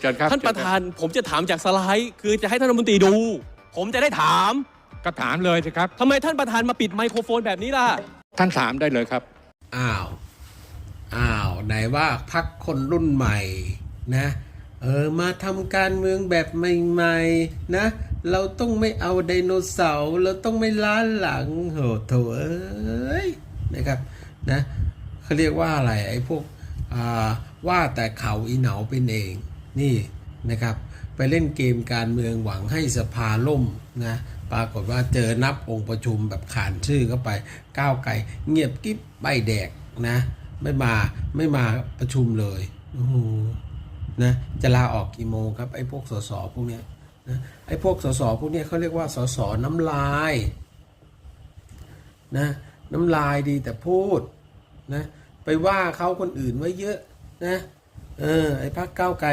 เชิญครับท่านประธานผมจะถามจากสไลด์ คือจะให้ท่านรัฐมนตรีดู ผมจะได้ถามก็ถามเลยสิครับทำไมท่านประธานมาปิดไมโครโฟนแบบนี้ล่ะ ท่านถามได้เลยครับ อ้าว อ้าวไหนว่าพักคนรุ่นใหม่นะ เออมาทำการเมืองแบบใหม่ๆนะ เราต้องไม่เอาไดโนเสาร์เราต้องไม่ล้าหลังโหโถเอ้ยนะครับนะเขาเรียกว่าอะไรไอ้พวกอ่าว่าแต่เขาอีเหนาเป็นเอง นี่นะครับไปเล่นเกมการเมืองหวังให้สภาล่มนะปรากฏว่าเจอนับองค์ประชุมแบบขานชื่อเข้าไปก้าวไกลเงียบกิ๊บใบแดกนะไม่มาไม่มาประชุมเลยโอ้โหนะจะลาออกกี่โมงครับไอ้พวกสสพวกเนี้ยนะไอ้พวกสสพวกเนี้ยเขาเรียกว่าสสน้ำลายนะน้ำลายดีแต่พูดนะไปว่าเขาคนอื่นไว้เยอะนะเออไอ้พักก้าวไกล